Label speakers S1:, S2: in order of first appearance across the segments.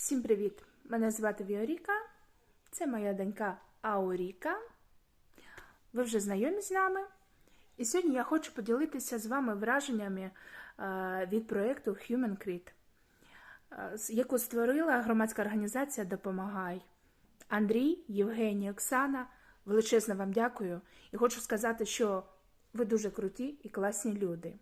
S1: Всім привіт! Мене звати Віоріка. Це моя донька Ауріка. Ви вже знайомі з нами. І сьогодні я хочу поділитися з вами враженнями е, від проєкту Human Crit, е, яку створила громадська організація Допомагай. Андрій, Євгеній, Оксана, величезно вам дякую і хочу сказати, що ви дуже круті і класні люди.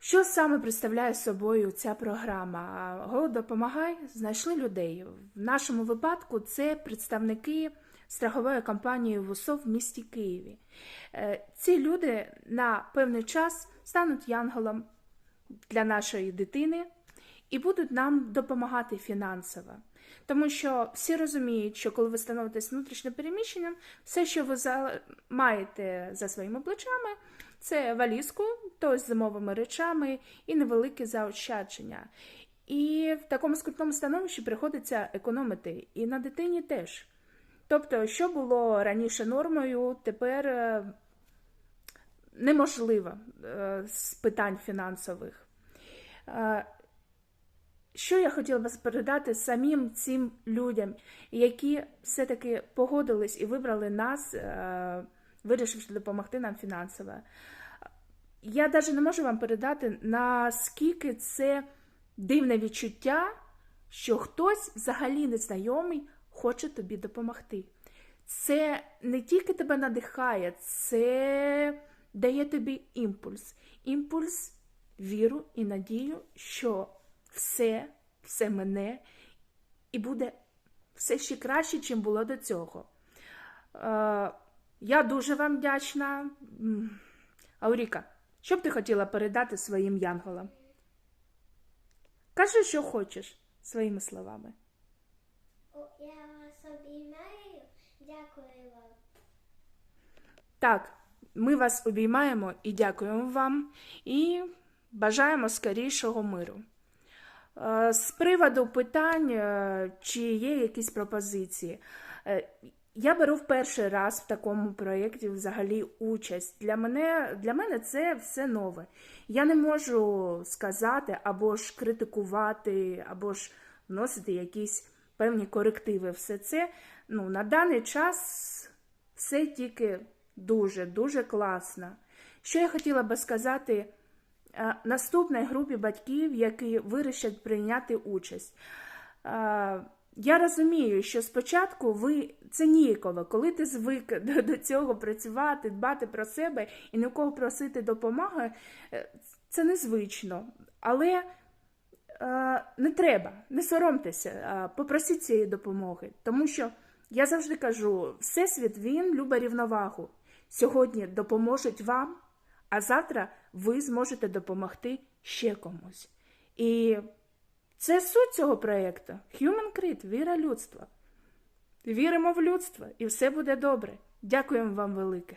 S1: Що саме представляє собою ця програма? Голод допомагай знайшли людей. В нашому випадку це представники страхової компанії ВУСО в місті Києві. Е, Ці люди на певний час стануть янголом для нашої дитини і будуть нам допомагати фінансово. Тому що всі розуміють, що коли ви становитесь внутрішньо переміщенням, все, що ви маєте за своїми плечами, це валізку, то з зимовими речами і невелике заощадження. І в такому скрутному становищі приходиться економити. І на дитині теж. Тобто, що було раніше нормою, тепер е, неможливо е, з питань фінансових. Е, Що я хотіла би передати самим цим людям, які все-таки погодились і вибрали нас, вирішивши допомогти нам фінансово. Я навіть не можу вам передати, наскільки це дивне відчуття, що хтось взагалі незнайомий хоче тобі допомогти. Це не тільки тебе надихає, це дає тобі імпульс. Імпульс, віру і надію, що все, все мене і буде все ще краще, чим було до цього. Е, я дуже вам вдячна. Ауріка, що б ти хотіла передати своїм янголам? Кажи, що хочеш своїми словами.
S2: Я вас обіймаю. Дякую вам.
S1: Так, ми вас обіймаємо і дякуємо вам, і бажаємо скорішого миру. Е, З приводу питань, е, чи є якісь пропозиції. Е, Я беру в перший раз в такому проєкті взагалі участь. Для мене, для мене це все нове. Я не можу сказати або ж критикувати, або ж вносити якісь певні корективи. Все це ну, на даний час все тільки дуже, дуже класно. Що я хотіла би сказати е, наступній групі батьків, які вирішать прийняти участь. Я розумію, що спочатку ви це ніяково, коли ти звик до, до цього працювати, дбати про себе і ні в кого просити допомоги, е, це незвично. Але е, не треба, не соромтеся, е, попросіть цієї допомоги. Тому що я завжди кажу: Всесвіт він любить рівновагу. Сьогодні допоможуть вам, а завтра ви зможете допомогти ще комусь. І це суть цього проєкту. Human Creed віра людства. Віримо в людство, і все буде добре. Дякуємо вам велике.